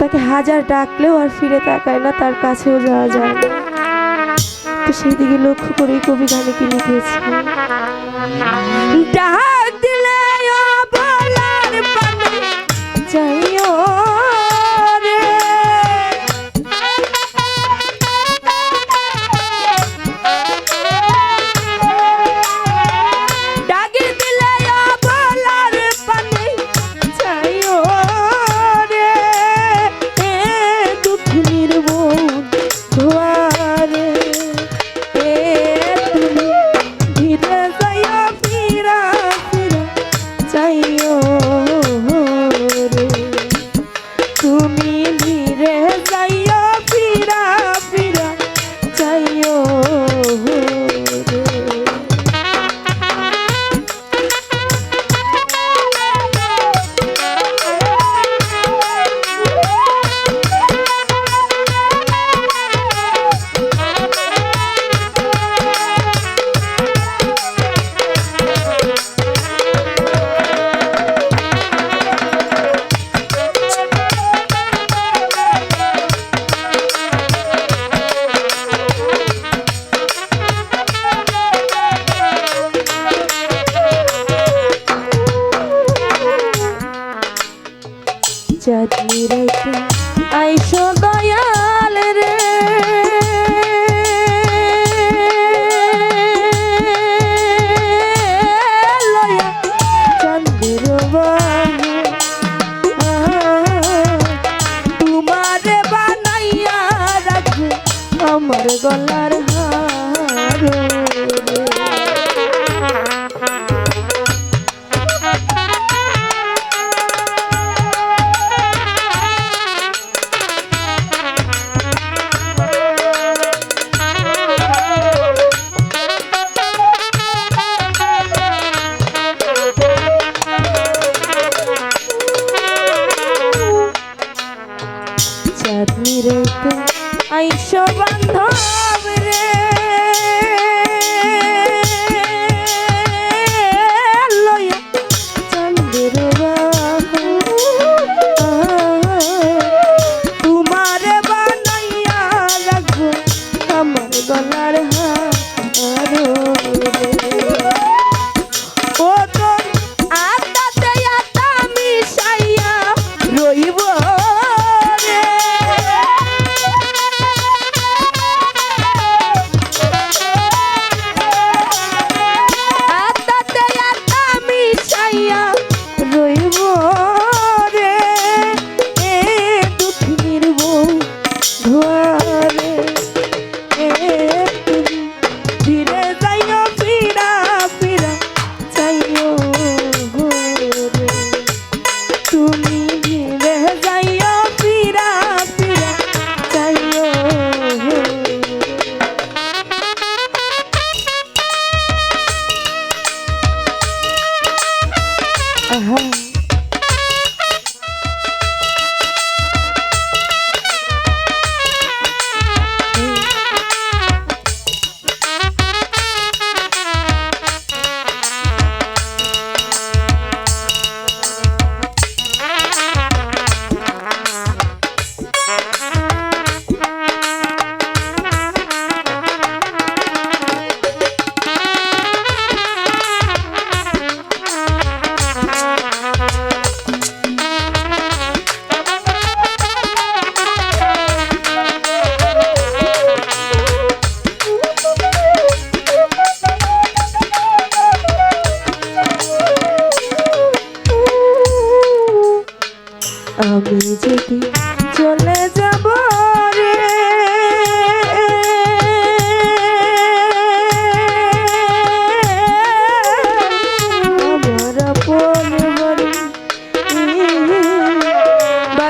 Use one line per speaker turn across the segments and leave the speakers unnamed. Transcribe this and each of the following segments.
তাকে হাজার ডাকলেও আর ফিরে তাকায় না, তার কাছেও যাওয়া যায় না। তো সেই দিকে লক্ষ্য করেই কবি গানে কিনে লিখেছে? ডাক দিলে চাঁদি রেখে আইসো দয়াল রে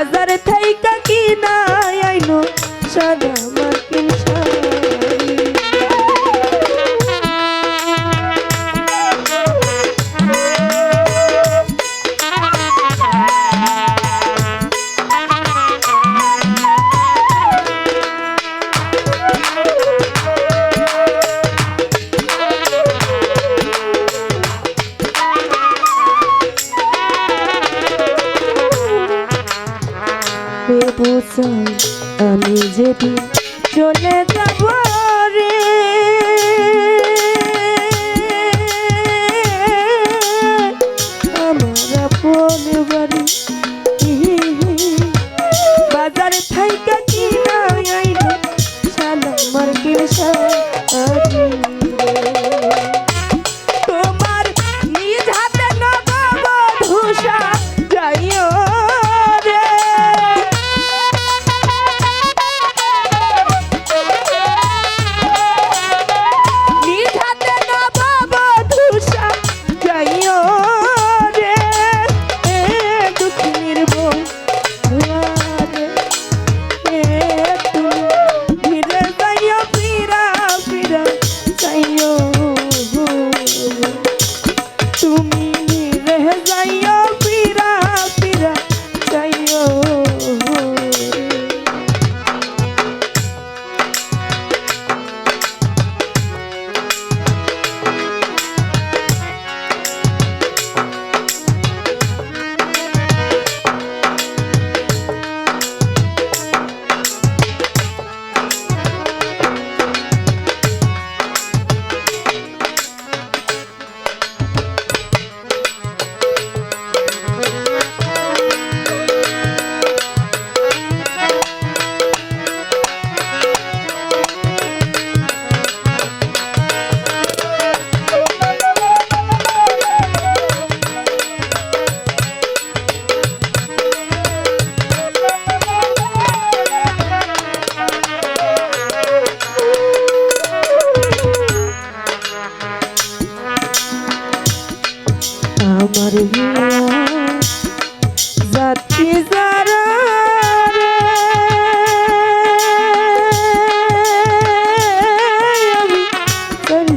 nazar thai ka ke চাই আমি যেদিন চলে যাব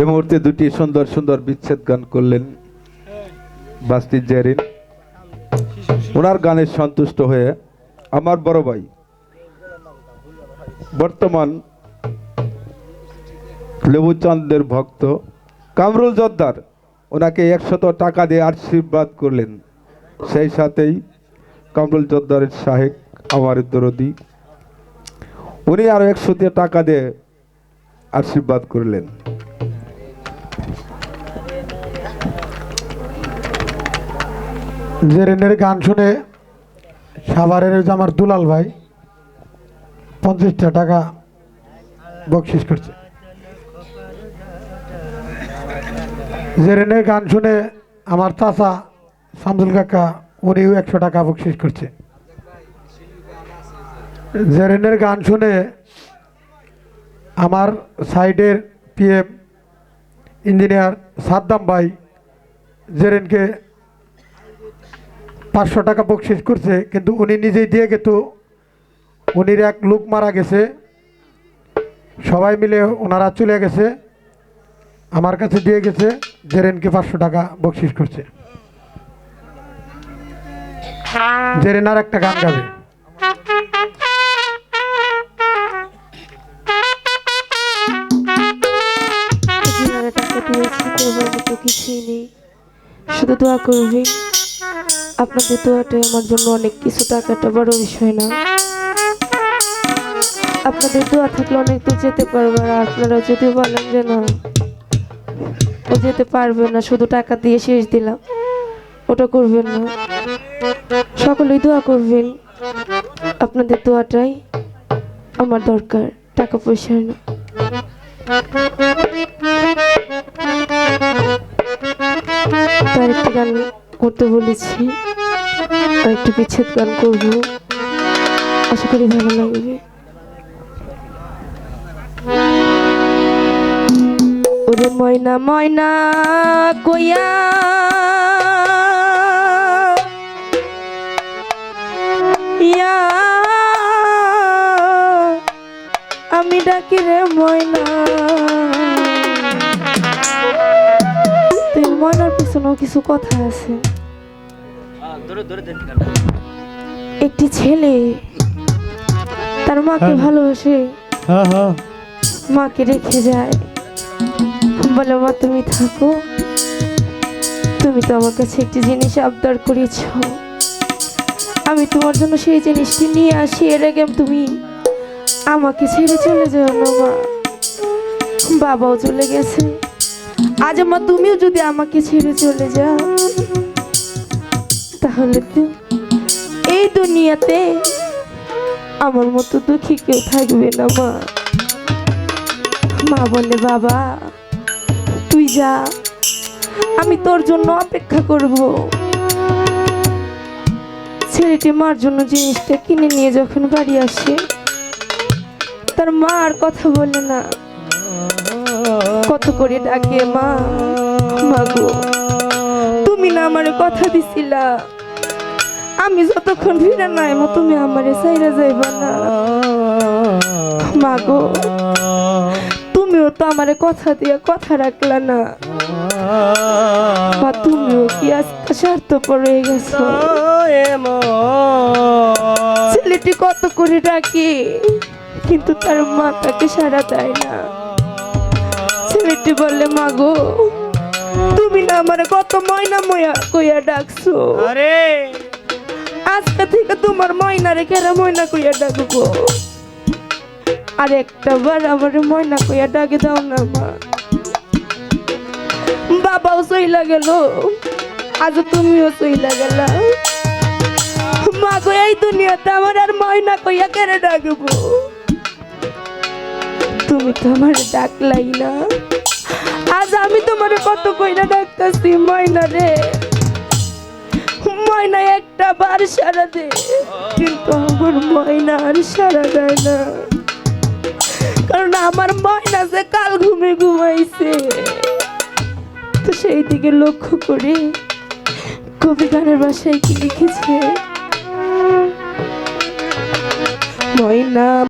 এই
মুহূর্তে দুটি সুন্দর সুন্দর বিচ্ছেদ গান করলেন বাস্তি জেরিন। ওনার গানে সন্তুষ্ট হয়ে আমার বড় ভাই বর্তমান লেবুচন্দের ভক্ত কামরুল জর্দার ওনাকে একশত টাকা দিয়ে আশীর্বাদ করলেন। সেই সাথেই কামরুল জর্দারের সাহেব আমার দরদি উনি আরও একশো দিয়ে টাকা দিয়ে আশীর্বাদ করলেন।
জেরেনের গান শুনে সাভারের আমার দুলাল ভাই পঞ্চাশটা টাকা বকশিস করছে। জেরেনের গান শুনে আমার চাচা শামসুল কাকা, উনিও একশো টাকা বকশিস করছে। জেরেনের গান শুনে আমার সাইডের পিএম ইঞ্জিনিয়ার সাদ্দাম ভাই জেরেনকে পাঁচশো টাকা বকশিস করছে, কিন্তু উনি নিজেই দিয়ে গেত। উনির এক লোক মারা গেছে। সবাই মিলে ওনারা চলে গেছে। আমার কাছে দিয়ে গেছে, জেরেনকে পাঁচশো টাকা বকশিস করছে। জেরেন আর একটা গান গাবে।
শুধু দোয়া করবেন আপনাদের দোয়াটাই আমার জন্য অনেক কিছু, টাকাটা বড় বিষয় না। আপনাদের দোয়া থাকলে অনেক দূর যেতে পারবে আর আপনারা যদি বলেন যে না, ও যেতে পারবে না, শুধু টাকা দিয়ে শেষ দিলাম, ওটা করবেন না। সকলেই দোয়া করবেন, আপনাদের দোয়াটাই আমার দরকার, টাকা পয়সা না। একটি গান করতে বলেছি একটু বিচ্ছেদ গান করব। আশা করি ভালো লাগবে। ওরে ময়না ময়না কইয়া ইয়া, আমি ডাকি রে ময়না। ময়নার পিছনেও কিছু কথা আছে। একটি ছেলে তার মাকে
হ্যাঁ।
ভালোবাসে।
হ্যাঁ হ্যাঁ।
মাকে রেখে যায়। বলে মা তুমি থাকো। তুমি তো আমার কাছে একটি জিনিস আবদার করেছ। আমি তোমার জন্য সেই জিনিসটি নিয়ে আসি। এর আগে তুমি আমাকে ছেড়ে চলে যাও না মা। বাবাও চলে গেছে। আজ আমার তুমিও যদি আমাকে ছেড়ে চলে যাও, তাহলে তো এই দুনিয়াতে আমার মতো দুঃখী কেউ থাকবে না মা। মা বলে, বাবা, তুই যা, আমি তোর জন্য অপেক্ষা করব। ছেলেটি মার জন্য জিনিসটা কিনে নিয়ে যখন বাড়ি আসে, তার মা আর কথা বলে না। কত করে ডাকে মা? মা গো, তুমি না আমারে কথা দিছিলা। আমি যতক্ষণ ফিরে নাই মা, তুমি আমারে সাইরা যাইবা না। মা গো, তুমিও তো আমারে কথা দিয়ে কথা রাখলা না। মা, তুমিও কি আজকে স্বার্থ পড়ে গেছো? ছেলেটি কত করে ডাকি, কিন্তু তার মা তাকে সাড়া দেয় না। ছেলেটি বললে মা গো তুমি না আমারে কত ময়না ময়া কইয়া ডাকছো?
আরে!
আজকে থেকে তোমার ময়না রে কেরা ময়না কইয়া ডাকবো? আর একটা বার আমার ময়না কইয়া ডাকে দাও না মা। বাবাও সইলা গেল আজ তুমিও সইলা গেলা। মা গো এই দুনিয়াতে আমার আর ময়না কইয়া কেন ডাকবো? তুমি তো আমার ডাকলাই না। আমি তোমার কত কইরা ডাকতেছি, ময়না রে। ময়না একটা বার সারা দে, কিন্তু আমার ময়না আর সারা দেয় না। কারণ আমার ময়না যে কাল ঘুমে ঘুমাইছে। তো সেই দিকে লক্ষ্য করে কবি গানের বাসায় কি লিখেছে? ময়না